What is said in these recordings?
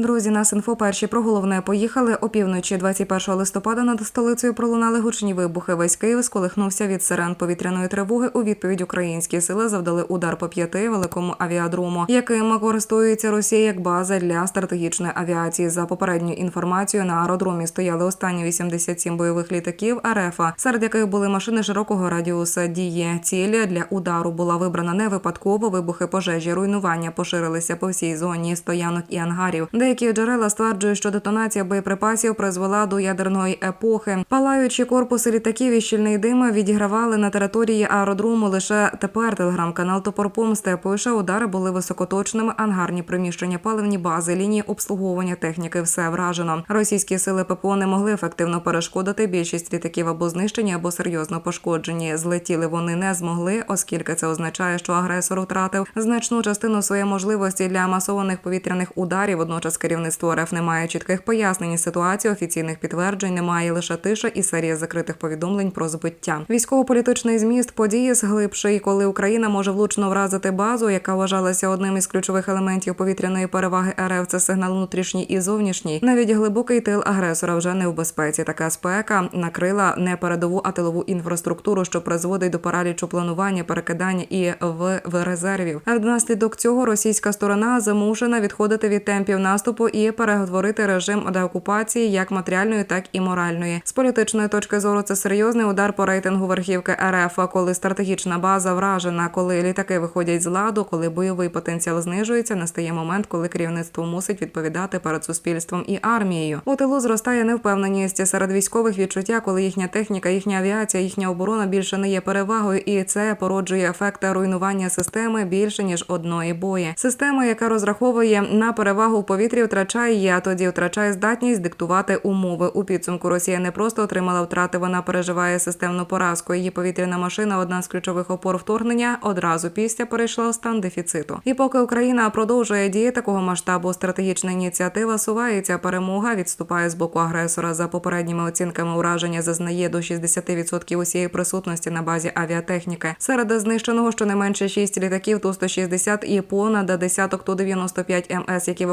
Друзі, нас інфо перші про головне поїхали. Опівночі 21 листопада над столицею пролунали гучні вибухи. Весь Київ сколихнувся від сирен повітряної тривоги. У відповідь українські сили завдали удар по п'яти великому авіадрому, яким користується Росія як база для стратегічної авіації. За попередньою інформацією на аеродромі стояли останні 87 бойових літаків РФ, серед яких були машини широкого радіуса дії. Ціль для удару була вибрана не випадково. Вибухи пожежі, руйнування поширилися по всій зоні стоянок і ангарів. Деякі джерела стверджують, що детонація боєприпасів призвела до ядерної епохи. Палаючі корпуси літаків і щільний дим відігравали на території аеродрому. Лише тепер телеграм-канал Топор Помсти пише, удари були високоточними. Ангарні приміщення, паливні бази, лінії обслуговування техніки. Все вражено. Російські сили ППО не могли ефективно перешкодити. Більшість літаків або знищені, або серйозно пошкоджені. Злетіли вони не змогли, оскільки це означає, що агресор втратив значну частину своєї можливості для масованих повітряних ударів. Водночас керівництво РФ не має чітких пояснень ситуації, офіційних підтверджень немає лише тиша і серія закритих повідомлень про збиття. Військово-політичний зміст події зглибший, коли Україна може влучно вразити базу, яка вважалася одним із ключових елементів повітряної переваги РФ. Це сигнал внутрішній і зовнішній. Навіть глибокий тил агресора вже не в безпеці. Така спека накрила не передову, а тилову інфраструктуру, що призводить до паралічу планування, перекидання і в, в резервів. А внаслідок цього російська сторона змушена відходити від темпів наступу і перетворити режим деокупації як матеріальної, так і моральної. З політичної точки зору це серйозний удар по рейтингу верхівки РФ, коли стратегічна база вражена, коли літаки виходять з ладу, коли бойовий потенціал знижується. Настає момент, коли керівництво мусить відповідати перед суспільством і армією. У тилу зростає невпевненість серед військових відчуття, коли їхня техніка, їхня авіація, їхня оборона більше не є перевагою, і це породжує ефект руйнування системи більше ніж одної бої. Система, яка розраховує на перевагу в повітрі, втрачає її, а тоді втрачає здатність диктувати умови. У підсумку Росія не просто отримала втрати, вона переживає системну поразку. Її повітряна машина, одна з ключових опор вторгнення, одразу після перейшла у стан дефіциту. І поки Україна продовжує дії такого масштабу, стратегічна ініціатива сувається. Перемога відступає з боку агресора. За попередніми оцінками ураження зазнає до 60% усієї присутності на базі авіатехніки. Серед знищеного щонайменше 6 літаків Ту-160 і понад десяток Ту-95 МС, які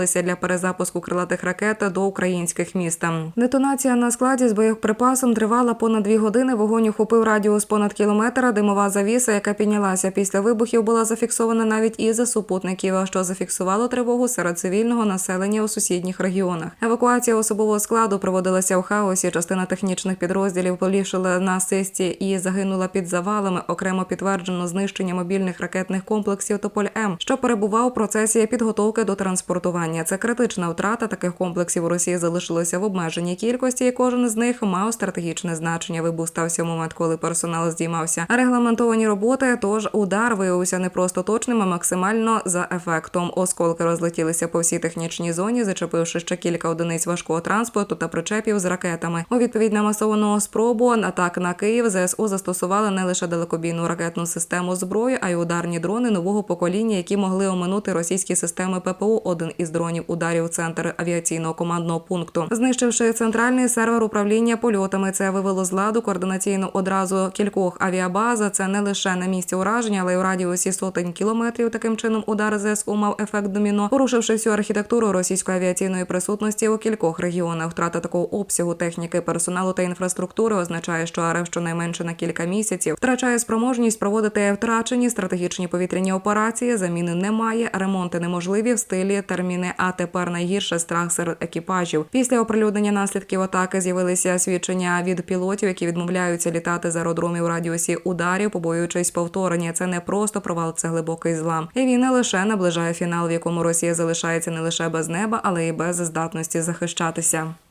використовувалися для перезапуску крилатих ракет до українських міст. Детонація на складі з боєприпасом тривала понад дві години. Вогонь охопив радіус понад кілометра. Димова завіса, яка піднялася після вибухів, була зафіксована навіть із супутників, що зафіксувало тривогу серед цивільного населення у сусідніх регіонах. Евакуація особового складу проводилася у хаосі. Частина технічних підрозділів полішила на систі і загинула під завалами. Окремо підтверджено знищення мобільних ракетних комплексів Тополь М, що перебував у процесі підготовки до транспортування. Це критична втрата таких комплексів у Росії залишилося в обмеженій кількості, і кожен з них мав стратегічне значення. Вибух стався в момент, коли персонал здіймався регламентовані роботи. Тож удар виявився не просто точним, а максимально за ефектом. Осколки розлетілися по всій технічній зоні, зачепивши ще кілька одиниць важкого транспорту та причепів з ракетами. У відповідь на масовану спробу атак на Київ ЗСУ застосували не лише далекобійну ракетну систему зброї, а й ударні дрони нового покоління, які могли оминути російські системи ППО. Один із дронів ударів центр авіаційного командного пункту, знищивши центральний сервер управління польотами. Це вивело з ладу координаційно одразу кількох авіабаз. Це не лише на місці ураження, але й у радіусі сотень кілометрів. Таким чином удар ЗСУ мав ефект доміно, порушивши всю архітектуру російської авіаційної присутності у кількох регіонах. Втрата такого обсягу техніки, персоналу та інфраструктури означає, що РФ щонайменше на кілька місяців втрачає спроможність проводити втрачені стратегічні повітряні операції. Заміни немає, ремонти неможливі в стилі терміни. А тепер найгірше страх серед екіпажів. Після оприлюднення наслідків атаки з'явилися свідчення від пілотів, які відмовляються літати з аеродромів у радіусі ударів, побоюючись повторення. Це не просто провал, це глибокий злам. І він не лише наближає фінал, в якому Росія залишається не лише без неба, але й без здатності захищатися.